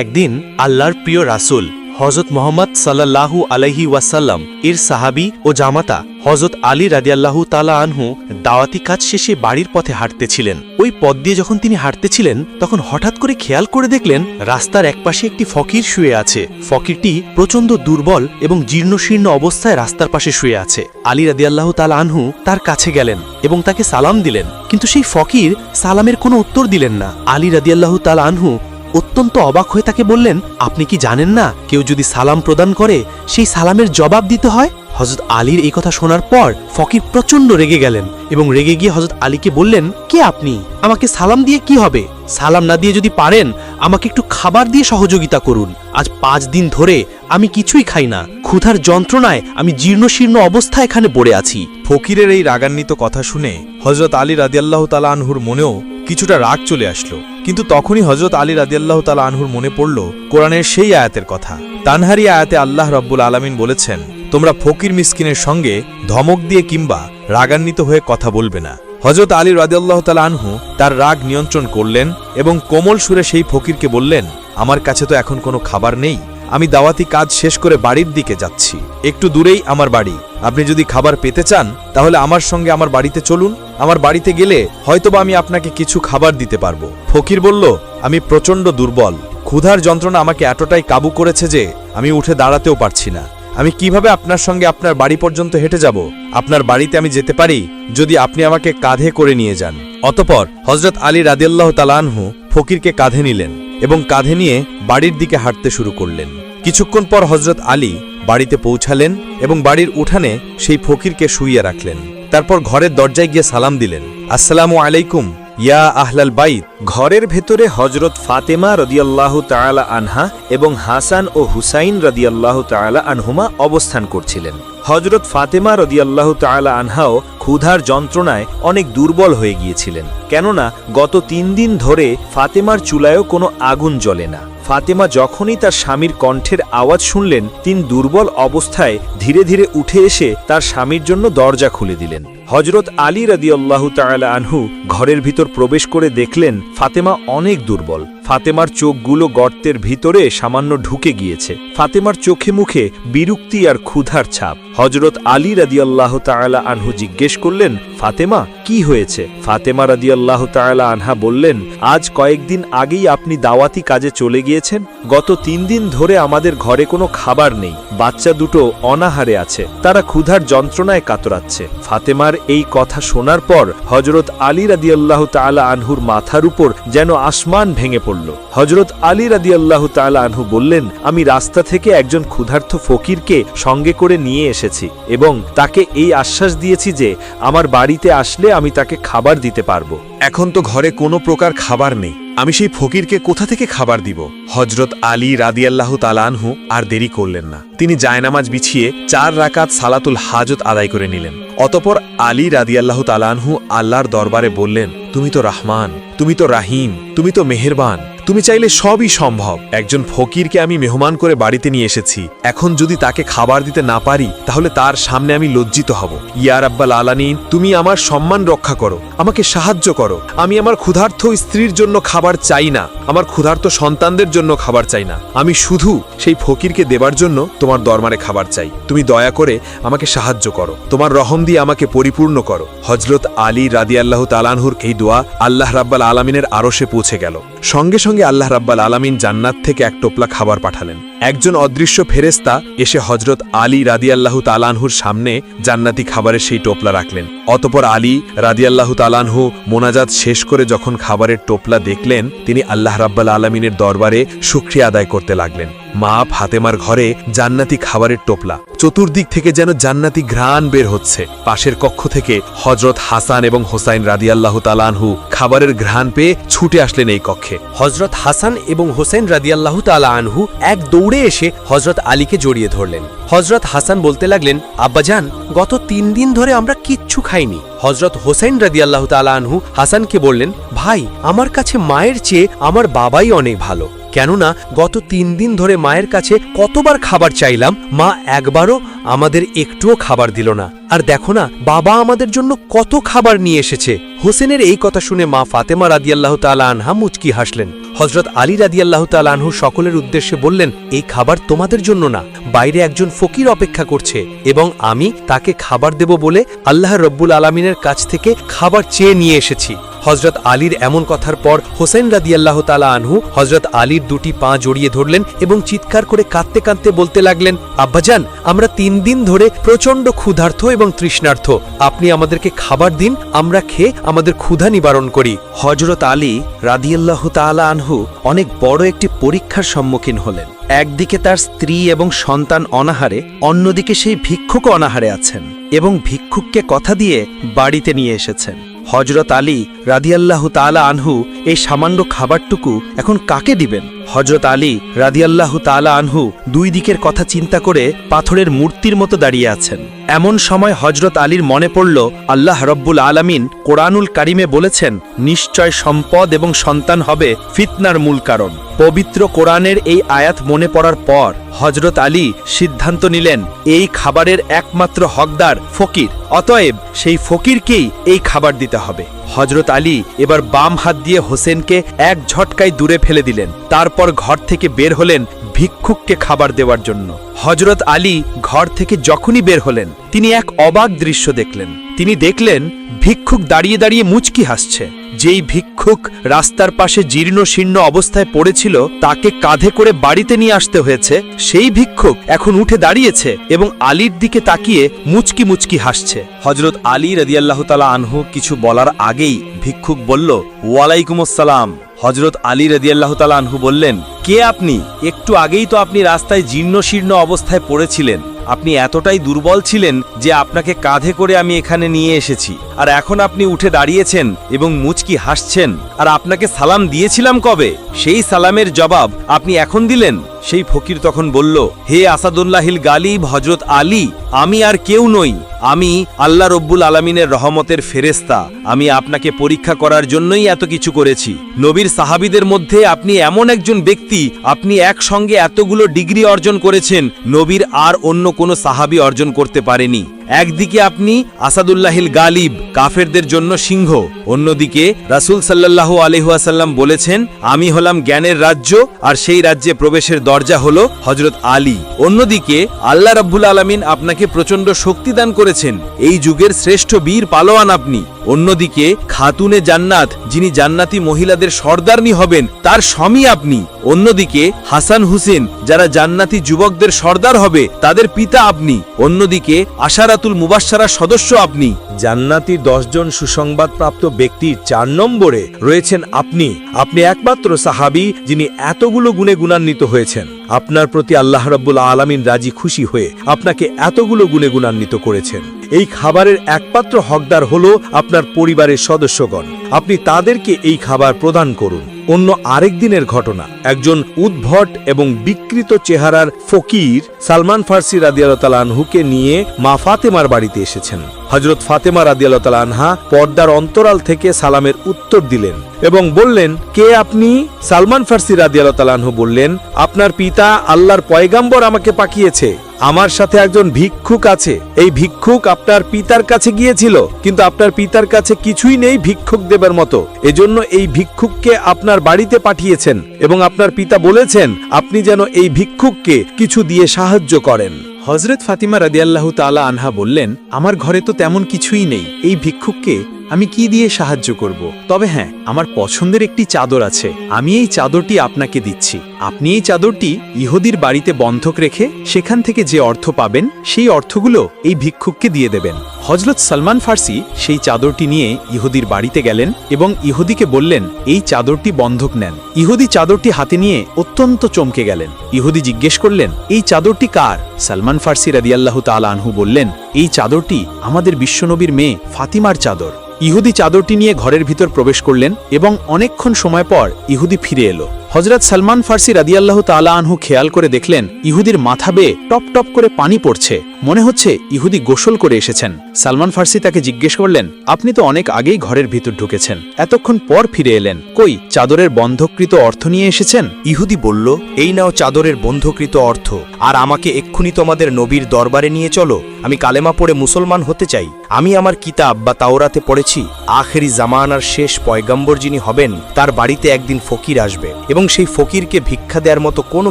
একদিন আল্লাহর প্রিয় রাসূল হজরত মোহাম্মদ সাল্লাল্লাহু আলাইহি ওয়াসাল্লাম, এর সাহাবি ও জামাতা হজরত আলী রাদিয়াল্লাহু তালা আনহু দাওয়াতি কাজ শেষে বাড়ির পথে হাঁটতেছিলেন। ওই পথ দিয়ে যখন তিনি হাঁটতেছিলেন, তখন হঠাৎ করে খেয়াল করে দেখলেন রাস্তার একপাশে একটি ফকির শুয়ে আছে। ফকিরটি প্রচণ্ড দুর্বল এবং জীর্ণশীর্ণ অবস্থায় রাস্তার পাশে শুয়ে আছে। আলী রাদিয়াল্লাহু তালা আনহু তার কাছে গেলেন এবং তাকে সালাম দিলেন। কিন্তু সেই ফকির সালামের কোনো উত্তর দিলেন না। আলী রাদিয়াল্লাহু তালা আনহু অত্যন্ত অবাক হয়ে তাকে বললেন, আপনি কি জানেন না, কেউ যদি সালাম প্রদান করে, সেই সালামের জবাব দিতে হয়? হজরত আলীর এই কথা শোনার পর ফকির প্রচণ্ড রেগে গেলেন এবং রেগে গিয়ে হজরত আলীকে বললেন, কে আপনি? আমাকে সালাম দিয়ে কি হবে? সালাম না দিয়ে যদি পারেন, আমাকে একটু খাবার দিয়ে সহযোগিতা করুন। আজ পাঁচ দিন ধরে আমি কিছুই খাই না। ক্ষুধার যন্ত্রণায় আমি জীর্ণশীর্ণ অবস্থা এখানে পড়ে আছি। ফকিরের এই রাগান্বিত কথা শুনে হজরত আলী রাদিয়াল্লাহ তালা আনহুর মনেও কিছুটা রাগ চলে আসলো। কিন্তু তখনই হজরত আলী রাদিয়াল্লাহ তালা আনহুর মনে পড়ল, কোরআনের সেই আয়াতের কথা। তানহারি আয়াতে আল্লাহ রব্বুল আলমিন বলেছেন, তোমরা ফকির মিসকিনের সঙ্গে ধমক দিয়ে কিংবা রাগান্বিত হয়ে কথা বলবে না। হজরত আলী রাদিয়াল্লাহ তালা আনহু তার রাগ নিয়ন্ত্রণ করলেন এবং কোমল সুরে সেই ফকিরকে বললেন, আমার কাছে তো এখন কোনো খাবার নেই। আমি দাওয়াতি কাজ শেষ করে বাড়ির দিকে যাচ্ছি। একটু দূরেই আমার বাড়ি। আপনি যদি খাবার পেতে চান, তাহলে আমার সঙ্গে আমার বাড়িতে চলুন। আমার বাড়িতে গেলে হয়তোবা আমি আপনাকে কিছু খাবার দিতে পারব। ফকির বলল, আমি প্রচণ্ড দুর্বল। ক্ষুধার যন্ত্রণা আমাকে এতটাই কাবু করেছে যে আমি উঠে দাঁড়াতেও পারছি না। আমি কীভাবে আপনার সঙ্গে আপনার বাড়ি পর্যন্ত হেঁটে যাব? আপনার বাড়িতে আমি যেতে পারি যদি আপনি আমাকে কাঁধে করে নিয়ে যান। অতপর হজরত আলী রাদিয়াল্লাহ তালানহু ফকিরকে কাঁধে নিলেন এবং কাঁধে নিয়ে বাড়ির দিকে হাঁটতে শুরু করলেন। কিছুক্ষণ পর হজরত আলী বাড়িতে পৌঁছালেন এবং বাড়ির উঠানে সেই ফকিরকে শুইয়ে রাখলেন। তারপর ঘরের দরজায় গিয়ে সালাম দিলেন। আসসালামু আলাইকুম, ইয়া আহলাল বাইত। ঘরের ভেতরে হজরত ফাতেমা রদিয়াল্লাহু তাআলা আনহা এবং হাসান ও হুসাইন রদিয়াল্লাহু তাআলা আনহুমা অবস্থান করছিলেন। হজরত ফাতেমা রদিয়াল্লাহু তাআলা আনহাও ক্ষুধার যন্ত্রণায় অনেক দুর্বল হয়ে গিয়েছিলেন। কেননা, গত তিন দিন ধরে ফাতেমার চুলায়ও কোনো আগুন জ্বলে না। ফাতেমা যখনই তার স্বামীর কণ্ঠের আওয়াজ শুনলেন, তিনি দুর্বল অবস্থায় ধীরে ধীরে উঠে এসে তার স্বামীর জন্য দরজা খুলে দিলেন। হজরত আলী রাদিয়াল্লাহু তাআলা আনহু ঘরের ভিতর প্রবেশ করে দেখলেন, ফাতেমা অনেক দুর্বল। ফাতেমার চোখগুলো গর্তের ভিতরে সামান্য ঢুকে গিয়েছে। ফাতেমার চোখে মুখে বিরক্তি আর ক্ষুধার ছাপ। হজরত আলী রাদিয়াল্লাহ তালা আনহু জিজ্ঞেস করলেন, ফাতেমা কি হয়েছে? ফাতেমা রাদিয়াল্লাহু তাআলা আনহা বললেন, আজ কয়েকদিন আগেই আপনি দাওয়াতি কাজে চলে গিয়েছেন। গত তিন দিন ধরে আমাদের ঘরে কোনো খাবার নেই। বাচ্চা দুটো অনাহারে আছে। তারা ক্ষুধার যন্ত্রণায় কাতরাচ্ছে। ফাতেমার এই কথা শোনার পর হজরত আলী রাদিয়াল্লাহু তাআলা আনহুর মাথার উপর যেন আসমান ভেঙে পড়ল। হজরত আলী রাদিয়াল্লাহু তাআলা আনহু বললেন, আমি রাস্তা থেকে একজন ক্ষুধার্ত ফকিরকে সঙ্গে করে নিয়ে এসেছি এবং তাকে এই আশ্বাস দিয়েছি যে, আমার বাড়িতে আসলে আমি তাকে খাবার দিতে পারব। এখন তো ঘরে কোনো প্রকার খাবার নেই। আমি সেই ফকিরকে কোথা থেকে খাবার দিব? হজরত আলী রাদিয়াল্লাহ তালানহু আর দেরি করলেন না। তিনি জায়নামাজ বিছিয়ে চার রাকাত সালাতুল হাজত আদায় করে নিলেন। অতপর আলী রাদিয়াল্লাহ তালানহু আল্লাহর দরবারে বললেন, তুমি তো রাহমান, তুমি তো রাহিম, তুমি তো মেহেরবান। তুমি চাইলে সবই সম্ভব। একজন ফকিরকে আমি মেহমান করে বাড়িতে নিয়ে এসেছি। এখন যদি তাকে খাবার দিতে না পারি, তাহলে তার সামনে আমি লজ্জিত হব। ইয়ার আব্বাল আলানিন তুমি আমার সম্মান রক্ষা করো। আমাকে সাহায্য করো। আমি আমার ক্ষুধার্থ স্ত্রীর জন্য খাবার চাই না। আমার ক্ষুধার্ত সন্তানদের জন্য খাবার চাই না। আমি শুধু সেই ফকিরকে দেবার জন্য তোমার দরমারে খাবার চাই। তুমি দয়া করে আমাকে সাহায্য করো। তোমার রহম দিয়ে আমাকে পরিপূর্ণ করো। হজরত আলী রাদি আল্লাহ তালানহুর এই দোয়া আল্লাহ রাব্বাল আলমিনের আরশে পৌঁছে গেল। সঙ্গে সঙ্গে আল্লাহ রাব্বাল আলামিন জান্নাত থেকে এক টোপলা খাবার পাঠালেন। একজন অদৃশ্য ফেরেস্তা এসে হজরত আলী রাদিয়াল্লাহু তালানহুর সামনে জান্নাতি খাবারের সেই টোপলা রাখলেন। অতপর আলী রাদিয়াল্লাহু তালানহু মোনাজাত শেষ করে যখন খাবারের টোপলা দেখলেন, তিনি আল্লাহ রাব্বাল আলমিনের দরবারে সুক্রিয়া আদায় করতে লাগলেন। মা ফাতেমার ঘরে জান্নাতি খাবারের টোপলা। চতুর্দিক থেকে যেন জান্নাতি ঘ্রাণ বের হচ্ছে। পাশের কক্ষ থেকে হজরত হাসান এবং হোসাইন রাদিয়াল্লাহু তালানহু খাবারের ঘ্রাণ পেয়ে ছুটে আসলেন এই কক্ষে। হজরত হাসান এবং হোসেন রাদিয়াল্লাহু তালা আনহু এক দৌড়ে এসে হজরত আলীকে জড়িয়ে ধরলেন। হজরত হাসান বলতে লাগলেন আব্বাজান গত তিন দিন ধরে আমরা কিচ্ছু খাইনি। হজরত হোসেন রাদিয়াল্লাহু তালা আনহু হাসানকে বললেন, ভাই, আমার কাছে মায়ের চেয়ে আমার বাবাই অনেক ভালো। কেননা গত তিন দিন ধরে মায়ের কাছে কতবার খাবার চাইলাম, মা একবারও আমাদের একটুও খাবার দিল না। আর দেখো না, বাবা আমাদের জন্য কত খাবার নিয়ে এসেছে। হোসেনের এই কথা শুনে মা ফাতেমা রাদিয়াল্লাহ তালা আনহা মুচকি হাসলেন। হজরত আলী রাদিয়াল্লাহ তালা আনহু সকলের উদ্দেশ্যে বললেন, এই খাবার তোমাদের জন্য না, বাইরে একজন ফকির অপেক্ষা করছে এবং আমি তাকে খাবার দেব বলে আল্লাহ রব্বুল আলমিনের কাছ থেকে খাবার চেয়ে নিয়ে এসেছি। হজরত আলীর এমন কথার পর হোসেন রাদিয়াল্লাহ তালা আনহু হজরত আলীর দুটি পা জড়িয়ে ধরলেন এবং চিৎকার করে কাঁদতে কাঁদতে বলতে লাগলেন, আব্বাজান, আমরা তিন দিন ধরে প্রচণ্ড ক্ষুধার্থ এবং তৃষ্ণার্থ। আপনি আমাদেরকে খাবার দিন, আমরা খেয়ে আমাদের ক্ষুধা নিবারণ করি। হজরত আলী রাদিয়াল্লাহু তাআলা আনহু অনেক বড় একটি পরীক্ষার সম্মুখীন হলেন। একদিকে তার স্ত্রী এবং সন্তান অনাহারে, অন্যদিকে সেই ভিক্ষুক অনাহারে আছেন এবং ভিক্ষুককে কথা দিয়ে বাড়িতে নিয়ে এসেছেন। হজরত আলী রাদিয়াল্লাহু তাআলা আনহু এই সামান্য খাবারটুকু এখন কাকে দিবেন? হজরত আলী রাদিয়াল্লাহু তাআলা আনহু দুই দিকের কথা চিন্তা করে পাথরের মূর্তির মতো দাঁড়িয়ে আছেন। এমন সময় হজরত আলীর মনে পড়ল, আল্লাহ রব্বুল আলামিন কোরআনুল কারিমে বলেছেন, নিশ্চয় সম্পদ এবং সন্তান হবে ফিতনার মূল কারণ। পবিত্র কোরআনের এই আয়াত মনে পড়ার পর হজরত আলী সিদ্ধান্ত নিলেন, এই খাবারের একমাত্র হকদার ফকির। অতএব সেই ফকিরকেই এই খাবার দিতে হবে। হজরত আলী এবার বাম হাত দিয়ে হোসেনকে এক ঝটকায় দূরে ফেলে দিলেন। তারপর ঘর থেকে বের হলেন ভিক্ষুককে খাবার দেওয়ার জন্য। হজরত আলী ঘর থেকে যখনই বের হলেন, তিনি এক অবাক দৃশ্য দেখলেন। তিনি দেখলেন, ভিক্ষুক দাঁড়িয়ে দাঁড়িয়ে মুচকি হাসছে। যেই ভিক্ষুক রাস্তার পাশে জীর্ণ শীর্ণ অবস্থায় পড়েছিল, তাকে কাঁধে করে বাড়িতে নিয়ে আসতে হয়েছে। সেই ভিক্ষুক এখন উঠে দাঁড়িয়েছে এবং আলীর দিকে তাকিয়ে মুচকি মুচকি হাসছে। হজরত আলী রদিয়াল্লাহ তালা আনহু কিছু বলার আগেই ভিক্ষুক বলল, ওয়ালাইকুম আসসালাম। হজরত আলী রদিয়াল্লাহ তালা আনহু বললেন, কে আপনি? একটু আগেই তো আপনি রাস্তায় জীর্ণ শীর্ণ অবস্থায় পড়েছিলেন। আপনি এতটাই দুর্বল ছিলেন যে আপনাকে কাঁধে করে আমি এখানে নিয়ে এসেছি। আর এখন আপনি উঠে দাঁড়িয়েছেন এবং মুচকি হাসছেন। আর আপনাকে সালাম দিয়েছিলাম কবে? সেই সালামের জবাব আপনি এখন দিলেন? সেই ফকির তখন বলল, হে আসাদুল্লাহিল গালিব হজরত আলী, আমি আর কেউ নই। আমি আল্লাহ রব্বুল আলমিনের রহমতের ফেরেস্তা আমি আপনাকে পরীক্ষা করার জন্যই এত কিছু করেছি। নবীর সাহাবিদের মধ্যে আপনি এমন একজন ব্যক্তি, আপনি একসঙ্গে এতগুলো ডিগ্রি অর্জন করেছেন, নবীর আর অন্য কোনো সাহাবি অর্জন করতে পারেনি। একদিকে আপনি আসাদুল্লাহিল গালিব, কাফেরদের জন্য সিংহ, অন্যদিকে রাসুল সাল্লাহ আলহাসাল্লাম বলেছেন, আমি হলাম জ্ঞানের রাজ্য আর সেই রাজ্যে প্রবেশের দরজা হল হজরত আলী। অন্যদিকে আল্লাহ রাব্বুল আলমিন আপনাকে প্রচণ্ড শক্তি দান করেছেন। এই যুগের শ্রেষ্ঠ বীর পালোয়ান আপনি। অন্যদিকে, খাতুনে জান্নাত, যিনি জান্নাতি মহিলাদের সর্দারনি হবেন, তার স্বামী আপনি। অন্যদিকে, হাসান হুসেন, যারা জান্নাতি যুবকদের সর্দার হবে, তাদের পিতা আপনি। অন্যদিকে, আশারাতুল মুবাসারা সদস্য আপনি। জান্নাতি দশজন সুসংবাদপ্রাপ্ত ব্যক্তির চার নম্বরে রয়েছেন আপনি। আপনি একমাত্র সাহাবি, যিনি এতগুলো গুণে গুণান্বিত হয়েছেন। আপনার প্রতি আল্লাহ রব্বুল আলামিন রাজি খুশি হয়ে আপনাকে এতগুলো গুণে গুণান্বিত করেছেন। এই খাবারের একমাত্র হকদার হল আপনার পরিবারের সদস্যগণ। আপনি তাদেরকে এই খাবার প্রদান করুন। অন্য আরেক দিনের ঘটনা, একজন উদ্ভট এবং বিকৃত চেহারার ফকির সালমান ফার্সি রাদিয়ালতাল আনহুকে নিয়ে মা ফাতেমার বাড়িতে এসেছেন। হজরত ফাতেমা রাদিয়ালতাল আনহা পর্দার অন্তরাল থেকে সালামের উত্তর দিলেন এবং বললেন, কে আপনি? সালমান ফার্সি রাদিয়ালতাল আনহু বললেন, আপনার পিতা আল্লাহর পয়গাম্বর আমাকে পাঠিয়েছে আমার সাথে একজন ভিক্ষুক আছে। এই ভিক্ষুক আপনার পিতার কাছে গিয়েছিল, কিন্তু আপনার পিতার কাছে কিছুই নেই ভিক্ষুক দেবার মতো। এজন্য এই ভিক্ষুককে আপনার বাড়িতে পাঠিয়েছেন এবং আপনার পিতা বলেছেন, আপনি যেন এই ভিক্ষুককে কিছু দিয়ে সাহায্য করেন। হজরত ফাতিমা রাদিয়াল্লাহু তালা আনহা বললেন আমার ঘরে তো তেমন কিছুই নেই। এই ভিক্ষুককে আমি কি দিয়ে সাহায্য করব? তবে হ্যাঁ আমার পছন্দের একটি চাদর আছে। আমি এই চাদরটি আপনাকে দিচ্ছি। আপনি এই চাদরটি ইহুদির বাড়িতে বন্ধক রেখে সেখান থেকে যে অর্থ পাবেন, সেই অর্থগুলো এই ভিক্ষুককে দিয়ে দেবেন। হজরত সালমান ফার্সি সেই চাদরটি নিয়ে ইহুদির বাড়িতে গেলেন এবং ইহুদিকে বললেন, এই চাদরটি বন্ধক নেন। ইহুদি চাদরটি হাতে নিয়ে অত্যন্ত চমকে গেলেন। ইহুদি জিজ্ঞেস করলেন, এই চাদরটি কার? সালমান ফার্সি রাদিয়াল্লাহু তাআলা আনহু বললেন, এই চাদরটি আমাদের বিশ্বনবীর মেয়ে ফাতিমার চাদর। ইহুদি চাদরটি নিয়ে ঘরের ভিতর প্রবেশ করলেন এবং অনেকক্ষণ সময় পর ইহুদি ফিরে এলো। হজরত সালমান ফার্সি রাদিয়াল্লাহ তালা আনহু খেয়াল করে দেখলেন, ইহুদির মাথা বেয়ে টপ টপ করে পানি পড়ছে। মনে হচ্ছে ইহুদি গোসল করে এসেছেন। সালমান ফার্সি তাকে জিজ্ঞেস করলেন, আপনি তো অনেক আগেই ঘরের ভিতর ঢুকেছেন। এতক্ষণ পর ফিরে এলেন। কই, চাদরের বন্ধকৃত অর্থ নিয়ে এসেছেন? ইহুদি বলল, এই নাও চাদরের বন্ধকৃত অর্থ। আর আমাকে এক্ষুনি তোমাদের নবীর দরবারে নিয়ে চলো। আমি কালেমা পড়ে মুসলমান হতে চাই। আমি আমার কিতাব বা তাওরাতে পড়েছি। আখেরি জামানার শেষ পয়গম্বর যিনি হবেন, তার বাড়িতে একদিন ফকির আসবে। এবং সেই ফকিরকে ভিক্ষা দেওয়ার মতো কোনো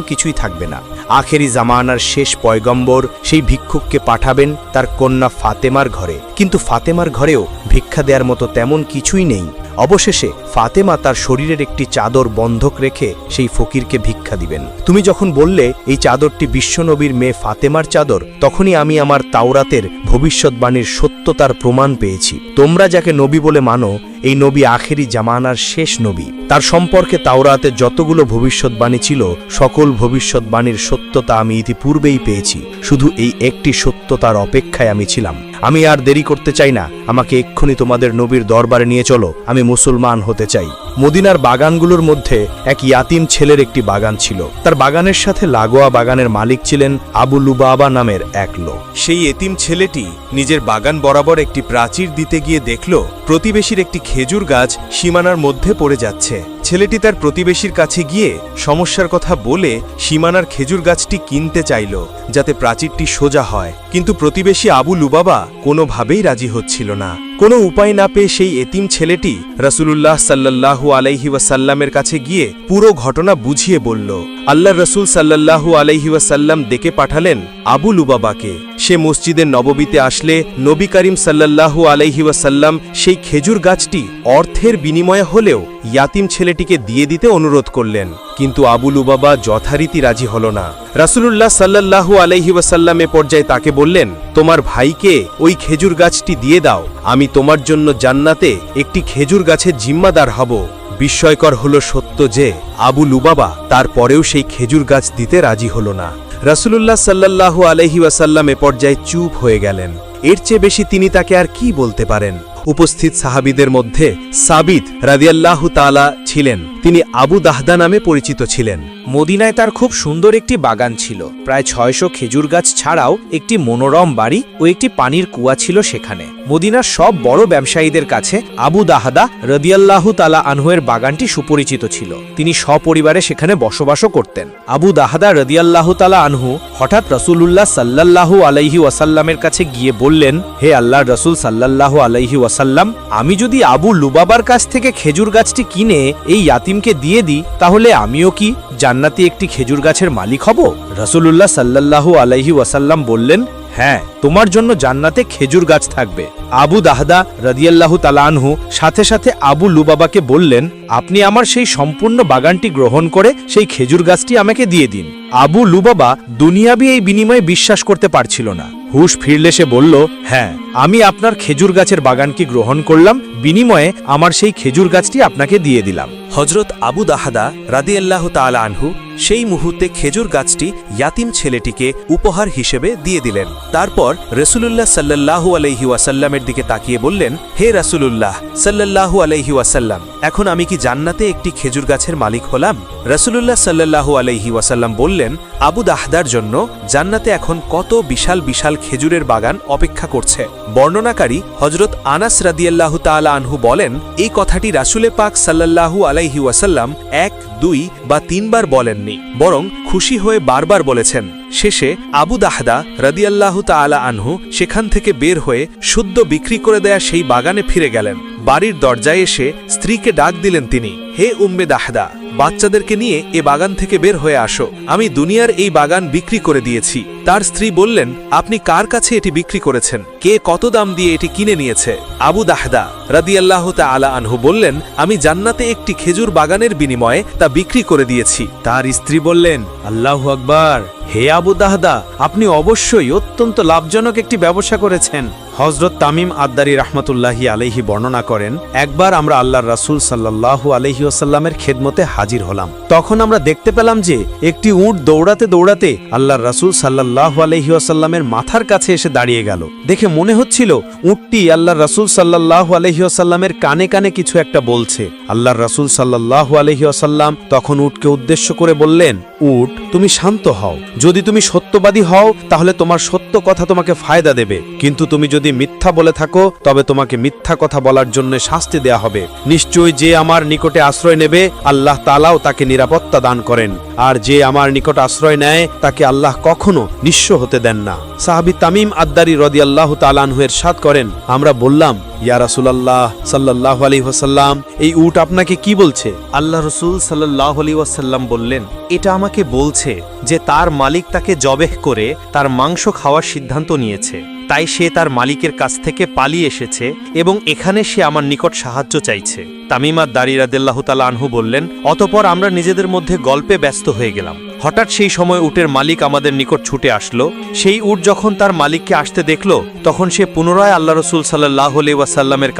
কিছুই থাকবে না। আখেরি জামানার শেষ পয়গম্বর সেই ভিক্ষুককে পাঠাবেন তার কন্যা ফাতেমার ঘরে। কিন্তু ফাতেমার ঘরেও ভিক্ষা দেওয়ার মতো তেমন কিছুই নেই। অবশেষে ফাতেমা তার শরীরের একটি চাদর বন্ধক রেখে সেই ফকিরকে ভিক্ষা দিবেন। তুমি যখন বললে, এই চাদরটি বিশ্বনবীর মেয়ে ফাতেমার চাদর তখনই আমি আমার তাওরাতের ভবিষ্যৎবাণীর সত্যতার প্রমাণ পেয়েছি। তোমরা যাকে নবী বলে মানো এই নবী আখেরি জামানার শেষ নবী। তার সম্পর্কে তাওরাতে যতগুলো ভবিষ্যৎবাণী ছিল, সকল ভবিষ্যৎবাণীর সত্যতা আমি ইতিপূর্বেই পেয়েছি। শুধু এই একটি সত্যতার অপেক্ষায় আমি ছিলাম। আমি আর দেরি করতে চাই না। আমাকে এক্ষুনি তোমাদের নবীর দরবারে নিয়ে চলো। আমি মুসলমান হতে চাই। মদিনার বাগানগুলোর মধ্যে এক ইয়াতিম ছেলের একটি বাগান ছিল। তার বাগানের সাথে লাগোয়া বাগানের মালিক ছিলেন আবু লুবাবা নামের এক লোক। সেই এতিম ছেলেটি নিজের বাগান বরাবর একটি প্রাচীর দিতে গিয়ে দেখল, প্রতিবেশীর একটি খেজুর গাছ সীমানার মধ্যে পড়ে যাচ্ছে। ছেলেটি তার প্রতিবেশীর কাছে গিয়ে সমস্যার কথা বলে সীমানার খেজুর গাছটি কিনতে চাইল, যাতে প্রাচীরটি সোজা হয়। কিন্তু প্রতিবেশী আবু লুবাবা কোনোভাবেই রাজি হচ্ছিল না। কোনো উপায় না পেয়ে সেই এতিম ছেলেটি রাসূলুল্লাহ সাল্লাল্লাহু আলাইহি ওয়াসাল্লামের কাছে গিয়ে পুরো ঘটনা বুঝিয়ে বলল আল্লাহ রসুল সাল্লাল্লাহু আলাইহি ওয়াসাল্লাম ডেকে পাঠালেন আবু লুবাবাকে। সে মসজিদের নববীতে আসলে নবী করিম সাল্লাল্লাহু আলাইহি ওয়াসাল্লাম সেই খেজুর গাছটি অর্থের বিনিময়ে হলেও ইয়াতিম ছেলেটিকে দিয়ে দিতে অনুরোধ করলেন। কিন্তু আবু লুবাবা যথারীতি রাজি হল না। রাসূলুল্লাহ সাল্লাল্লাহু আলাইহি ওয়াসাল্লামে পর্যায়ে তাকে বললেন, তোমার ভাইকে ওই খেজুর গাছটি দিয়ে দাও, আমি তোমার জন্য জান্নাতে একটি খেজুর গাছের জিম্মাদার হব। বিস্ময়কর হলো সত্য যে আবু লুবাবা তারপরেও সেই খেজুর গাছ দিতে রাজি হল না। রাসূলুল্লাহ সাল্লাল্লাহু আলাইহি ওয়াসাল্লাম এ পর্যায়ে চুপ হয়ে গেলেন। এর চেয়ে বেশি তিনি তাকে আর কি বলতে পারেন? উপস্থিত সাহাবিদের মধ্যে সাবিত রাদিয়াল্লাহু তাআলা ছিলেন। তিনি আবু দাহদা নামে পরিচিত ছিলেন। মদিনায় তার খুব সুন্দর একটি বাগান ছিল। প্রায় ছয়শো খেজুর গাছ ছাড়াও একটি মনোরম বাড়ি ও একটি পানির কুয়া ছিল সেখানে। মদিনার সব বড় ব্যবসায়ীদের কাছে আবু দাহাদা রদিয়াল্লাহু তালা আনহুয়ের বাগানটি সুপরিচিত ছিল। তিনি সপরিবারে সেখানে বসবাসও করতেন। আবু দাহাদা রদিয়াল্লাহু তালা আনহু হঠাৎ রসুলুল্লাহ সাল্লাল্লাহু আলাইহি ওয়াসাল্লামের কাছে গিয়ে বললেন, হে আল্লাহ রসুল সাল্লাল্লাহু আলাইহি ওয়াসাল্লাম, আমি যদি আবু লুবাবার কাছ থেকে খেজুর গাছটি কিনে এই ইয়াতিমকে দিয়ে দিই, তাহলে আমিও কি জান্নাতি একটি খেজুর গাছের মালিক হব? রসুলুল্লাহ সাল্লাল্লাহু আলাইহি ওয়াসাল্লাম বললেন হ্যাঁ তোমার জন্য জান্নাতে খেজুর গাছ থাকবে। আবু দাহদা রদিয়াল্লাহু তালানহু সাথে সাথে আবু লুবাবাকে বললেন, আপনি আমার সেই সম্পূর্ণ বাগানটি গ্রহণ করে সেই খেজুর গাছটি আমাকে দিয়ে দিন। আবু লুবাবা দুনিয়াবি এই বিনিময়ে বিশ্বাস করতে পারছিল না। হুশ ফিরলে সে বলল হ্যাঁ আমি আপনার খেজুর গাছের বাগানটি গ্রহণ করলাম বিনিময়ে আমার সেই খেজুর গাছটি আপনাকে দিয়ে দিলাম। হজরত আবু দাহাদা রাদিয়াল্লাহ তাআলা আনহু সেই মুহূর্তে খেজুর গাছটি ইয়াতিম ছেলেটিকে উপহার হিসেবে দিয়ে দিলেন। তারপর রসুলুল্লাহ সাল্লাল্লাহু আলাইহি ওয়াসাল্লামের দিকে তাকিয়ে বললেন, হে রাসূলুল্লাহ সাল্লাল্লাহু আলাইহি ওয়াসাল্লাম, এখন আমি কি জান্নাতে একটি খেজুর গাছের মালিক হলাম? রসুলুল্লাহ সাল্লাল্লাহু আলাইহি ওয়াসাল্লাম বললেন, আবু দাহদার জন্য জান্নাতে এখন কত বিশাল বিশাল খেজুরের বাগান অপেক্ষা করছে। বর্ণনাকারী হজরত আনাস রাদিয়াল্লাহু তাআলা আনহু বলেন, এই কথাটি রাসুলে পাক সাল্লাল্লাহু আলাইহি ওয়াসাল্লাম এক, দুই বা তিনবার বলেননি, বরং খুশি হয়ে বারবার বলেছেন। শেষে আবু দাহদা রাদিয়াল্লাহু তাআলা আনহু সেখান থেকে বের হয়ে শুদ্ধ বিক্রি করে দেয়া সেই বাগানে ফিরে গেলেন। বাড়ির দরজায় এসে স্ত্রীকে ডাক দিলেন তিনি, হে উম্মে দাহদা, বাচ্চাদেরকে নিয়ে এ বাগান থেকে বের হয়ে আসো। আমি দুনিয়ার এই বাগান বিক্রি করে দিয়েছি। তার স্ত্রী বললেন, আপনি কার কাছে এটি বিক্রি করেছেন? কে কত দাম দিয়ে এটি কিনে নিয়েছে? আবু দাহদা রাদিয়াল্লাহ আলা আনহু বললেন, আমি জান্নাতে একটি খেজুর বাগানের বিনিময়ে তা বিক্রি করে দিয়েছি। তার স্ত্রী বললেন, আল্লাহু আকবার! হে আবু দাহদা, আপনি অবশ্যই অত্যন্ত লাভজনক একটি ব্যবসা করেছেন। হজরত তামিম আদ্দারি রহমতুল্লাহি আলহি বর্ণনা করেন, একবার আমরা আল্লাহর রাসূল সাল্লাল্লাহু আলহি ওসাল্লামের খেদমতে হাজির হলাম। তখন আমরা দেখতে পেলাম যে একটি উট দৌড়াতে দৌড়াতে আল্লাহর রাসূল সাল্লাল্লাহু আলহি ওসাল্লামের মাথার কাছে এসে দাঁড়িয়ে গেল। দেখে মনে হচ্ছিল, উটটি আল্লাহর রাসূল সাল্লাল্লাহু আলহি ওসাল্লামের কানে কানে কিছু একটা বলছে। আল্লাহ রাসূল সাল্লাল্লাহু আলহি ওসাল্লাম তখন উটকে উদ্দেশ্য করে বললেন, উট, তুমি শান্ত হও। যদি তুমি সত্যবাদী হও, তাহলে তোমার সত্য কথা তোমাকে ফায়দা দেবে। কিন্তু তুমি যদি মিথ্যা বলে থাকো, তবে তোমাকে মিথ্যা কথা বলার জন্য শাস্তি দেয়া হবে। নিশ্চয়ই যে আমার নিকটে আশ্রয় নেবে, আল্লাহ তালাও তাকে নিরাপত্তা দান করেন। আর যে আমার নিকট আশ্রয় নেয়, তাকে আল্লাহ কখনো নিঃস্ব হতে দেন না। সাহাবি তামিম আদ্দারি রদি আল্লাহ তালানহু এর সাদ করেন, আমরা বললাম, ইয়া রাসুলাল্লাহ সাল্লাহ আলী ওসাল্লাম এই উট আপনাকে কি বলছে? আল্লাহ রসুল সাল্লাহ আলী ওয়াসাল্লাম বললেন, এটা আমাকে বলছে যে তার মালিক তাকে জবেহ করে তার মাংস খাওয়ার সিদ্ধান্ত নিয়েছে। তাই সে তার মালিকের কাছ থেকে পালিয়ে এসেছে এবং এখানে সে আমার নিকট সাহায্য চাইছে। তামিমাদ দারি রাদেল্লাহ তালা আনহু বললেন, অতপর আমরা নিজেদের মধ্যে গল্পে ব্যস্ত হয়ে গেলাম। হঠাৎ সেই সময় উটের মালিক আমাদের নিকট ছুটে আসলো। সেই উট যখন তার মালিককে আসতে দেখল, তখন সে পুনরায় আল্লাহ রসুল সাল্লাহ আলি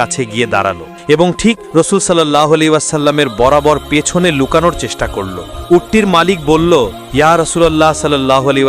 কাছে গিয়ে দাঁড়াল এবং ঠিক রসুল সাল্লাহ আলি ওয়াসাল্লামের বরাবর পেছনে লুকানোর চেষ্টা করল। উটটির মালিক বলল, ইয়া রসুল্লাহ সাল্লাহ আলি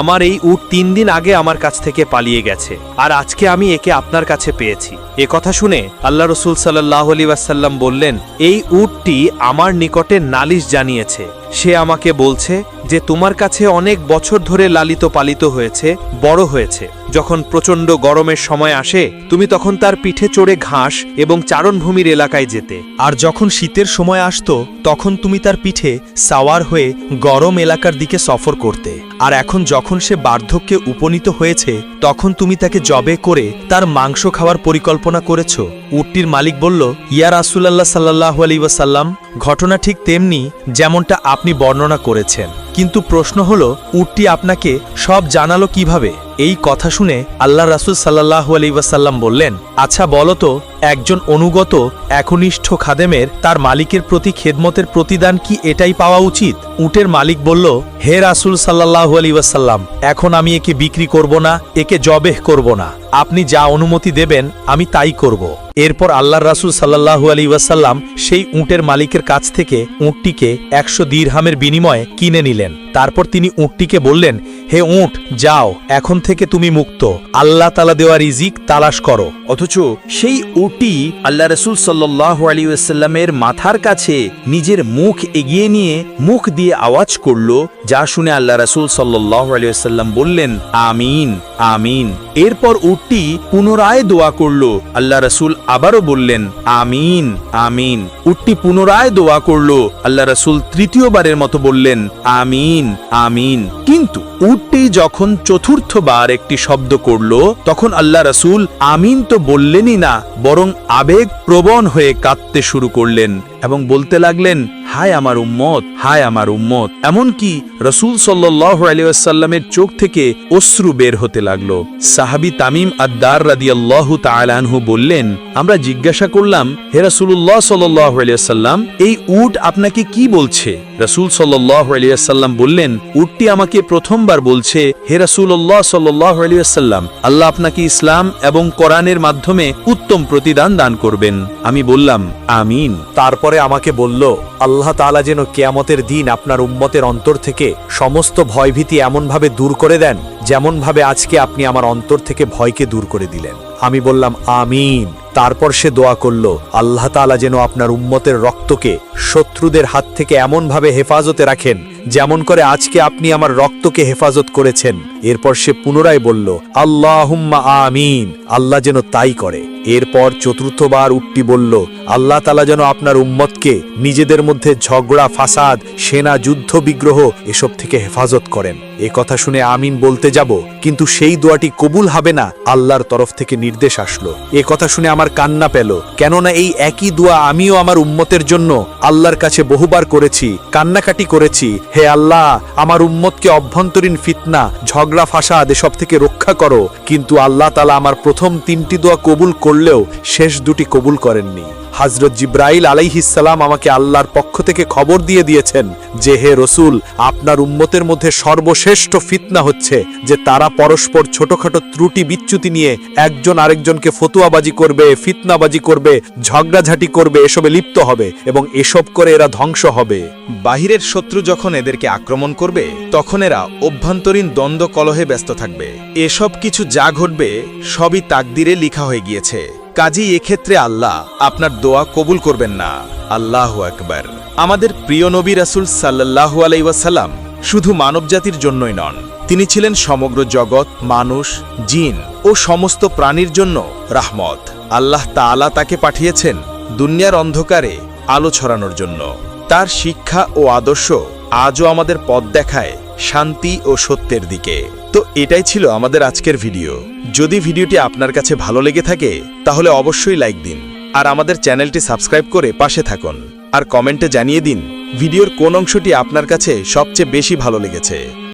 আমার এই উট তিন দিন আগে আমার কাছ থেকে পালিয়ে গেছে, আর আজকে আমি একে আপনার কাছে পেয়েছি। এ কথা শুনে আল্লাহ রসুল সাল্লাহ আলি ওয়াসাল্লাম বললেন, এই উটটি আমার নিকটে নালিশ জানিয়েছে। সে আমাকে বলছে যে তোমার কাছে অনেক বছর ধরে লালিত পালিত হয়েছে বড় হয়েছে। যখন প্রচণ্ড গরমের সময় আসে, তুমি তখন তার পিঠে চড়ে ঘাস এবং চারণভূমির এলাকায় যেতে। আর যখন শীতের সময় আসতো, তখন তুমি তার পিঠে সাওয়ার হয়ে গরম এলাকার দিকে সফর করতে। আর এখন যখন সে বার্ধক্যে উপনীত হয়েছে, তখন তুমি তাকে জবে করে তার মাংস খাওয়ার পরিকল্পনা করেছ। উটটির মালিক বলল, ইয়া রাসুলাল্লাহ সাল্লাহ আলী ওয়াসাল্লাম, ঘটনা ঠিক তেমনি যেমনটা আপনি বর্ণনা করেছেন। কিন্তু প্রশ্ন হলো, উটটি আপনাকে সব জানালো কীভাবে? এই কথা শুনে আল্লাহ রাসুল সাল্লাহ আলী ওয়াসাল্লাম বললেন আচ্ছা বলতো একজন অনুগত একনিষ্ঠ খাদেমের তার মালিকের প্রতি খেদমতের প্রতিদান কি এটাই পাওয়া উচিত? উটের মালিক বলল, হে রাসুল সাল্লাহ আলী ওয়াসাল্লাম, এখন আমি একে বিক্রি করব না, একে জবেহ করব না। আপনি যা অনুমতি দেবেন, আমি তাই করব। এরপর আল্লাহর রাসুল সাল্লাহু আলী ওয়াসাল্লাম সেই উটের মালিকের কাছ থেকে উঁটটিকে একশো দীর্হামের বিনিময়ে কিনে নিলেন। তারপর তিনি উঁটটিকে বললেন, হে উঁট, যাও, এখন থেকে তুমি মুক্ত। আল্লাহ তালা দেওয়া রিজিক তালাশ করো। অথচ সেই উটি আল্লাহ রসুল সাল্লাহ আলী ওয়াসাল্লামের মাথার কাছে নিজের মুখ এগিয়ে নিয়ে মুখ দিয়ে আওয়াজ করল, যা শুনে আল্লাহ রসুল সাল্লাহ আলী বললেন, আমিন আমিন। এরপর উটটি পুনরায় দোয়া করল। আল্লাহ রসুল আবারও বললেন, আমিন আমিন। উটটি পুনরায় দোয়া করল। আল্লাহ রসুল তৃতীয়বারের মতো বললেন, আমিন আমিন। কিন্তু উটটি যখন চতুর্থবার একটি শব্দ করল, তখন আল্লাহ রসুল, আমিন তো বললেনই না, বরং আবেগ প্রবণ হয়ে কাঁদতে শুরু করলেন। এবং বলতে লাগলেন, হায় আমার উম্মত, হায় আমার উম্মত। এমনকি রসুল সাল্লাহ আলিয়াসাল্লামের চোখ থেকে অশ্রু বের হতে লাগল। সাহাবি তামিম আদ্দার রাদি আল্লাহ তালানহু বললেন, আমরা জিজ্ঞাসা করলাম, হে রসুল্লাহ সাল্লাহ আলিয়াসাল্লাম এই উট আপনাকে কি বলছে? রসুল সাল্লাহ আলিয়াসাল্লাম বললেন, উটটি আমাকে প্রথমবার বলছে, হে রসুল্লাহ সাল্লাহ আলিয়াসাল্লাম আল্লাহ আপনাকে ইসলাম এবং কোরআনের মাধ্যমে উত্তম প্রতিদান দান করবেন। আমি বললাম, আমিন। তারপরে আমাকে বলল, আল্লাহ তাআলা যেন কেয়ামতের দিন আপনার উম্মতের অন্তর থেকে সমস্ত ভয়ভীতি এমনভাবে দূর করে দেন, যেমনভাবে আজকে আপনি আমার অন্তর থেকে ভয়কে দূর করে দিলেন। আমি বললাম, আমিন। তারপর সে দোয়া করল, আল্লাহ তাআলা যেন আপনার উম্মতের রক্তকে শত্রুদের হাত থেকে এমনভাবে হেফাজতে রাখেন, যেমন করে আজকে আপনি আমার রক্তকে হেফাজত করেছেন। এরপর সে পুনরায় বলল, আল্লাহুম্মা আমিন। আল্লাহ যেন তাই করে। এরপর চতুর্থবার উটটি বলল, আল্লাহ তালা যেন আপনার উম্মতকে নিজেদের মধ্যে ঝগড়া, ফাসাদ, সেনা, যুদ্ধ, বিগ্রহ এসব থেকে হেফাজত করেন। এ কথা শুনে আমিন বলতে যাব, কিন্তু সেই দোয়াটি কবুল হবে না, আল্লাহর তরফ থেকে নির্দেশ আসলো। এ কথা শুনে আমার কান্না পেল, কেননা এই একই দোয়া আমিও আমার উম্মতের জন্য আল্লাহর কাছে বহুবার করেছি, কান্নাকাটি করেছি। হে আল্লাহ, আমার উম্মতকে অভ্যন্তরীণ ফিতনা, ঝগড়া, ফাসাদ এসব থেকে রক্ষা করো, কিন্তু আল্লাহ তালা আমার প্রথম তিনটি দোয়া কবুল করলেও শেষ দুটি কবুল করেননি। হাজরত জিব্রাইল আলাইহিসাল্লাম আমাকে আল্লাহর পক্ষ থেকে খবর দিয়ে দিয়েছেন যে, হে রসুল, আপনার উম্মতের মধ্যে সর্বশ্রেষ্ঠ ফিতনা হচ্ছে যে, তারা পরস্পর ছোটখাটো ত্রুটি বিচ্যুতি নিয়ে একজন আরেকজনকে ফতুয়াবাজি করবে, ফিতনাবাজি করবে, ঝগড়াঝাটি করবে, এসবে লিপ্ত হবে এবং এসব করে এরা ধ্বংস হবে। বাহিরের শত্রু যখন এদেরকে আক্রমণ করবে, তখন এরা অভ্যন্তরীণ দ্বন্দ্ব কলহে ব্যস্ত থাকবে। এসব কিছু যা ঘটবে, সবই তাকদিরে লিখা হয়ে গিয়েছে। কাজেই এক্ষেত্রে আল্লাহ আপনার দোয়া কবুল করবেন না। আল্লাহ আকবার। আমাদের প্রিয় নবী রাসুল সাল্লাহু আলাইসাল্লাম শুধু মানবজাতির জন্যই নন, তিনি ছিলেন সমগ্র জগৎ, মানুষ, জিন ও সমস্ত প্রাণীর জন্য রাহমত। আল্লাহ তাআলা তাকে পাঠিয়েছেন দুনিয়ার অন্ধকারে আলো ছড়ানোর জন্য। তার শিক্ষা ও আদর্শ আজও আমাদের পথ দেখায় শান্তি ও সত্যের দিকে। তো এটাই ছিল আমাদের আজকের ভিডিও। যদি ভিডিওটি আপনার কাছে ভালো লেগে থাকে, তাহলে অবশ্যই লাইক দিন। আর আমাদের চ্যানেলটি সাবস্ক্রাইব করে পাশে থাকুন। আর কমেন্টে জানিয়ে দিন, ভিডিওর কোন অংশটি আপনার কাছে সবচেয়ে বেশি ভালো লেগেছে।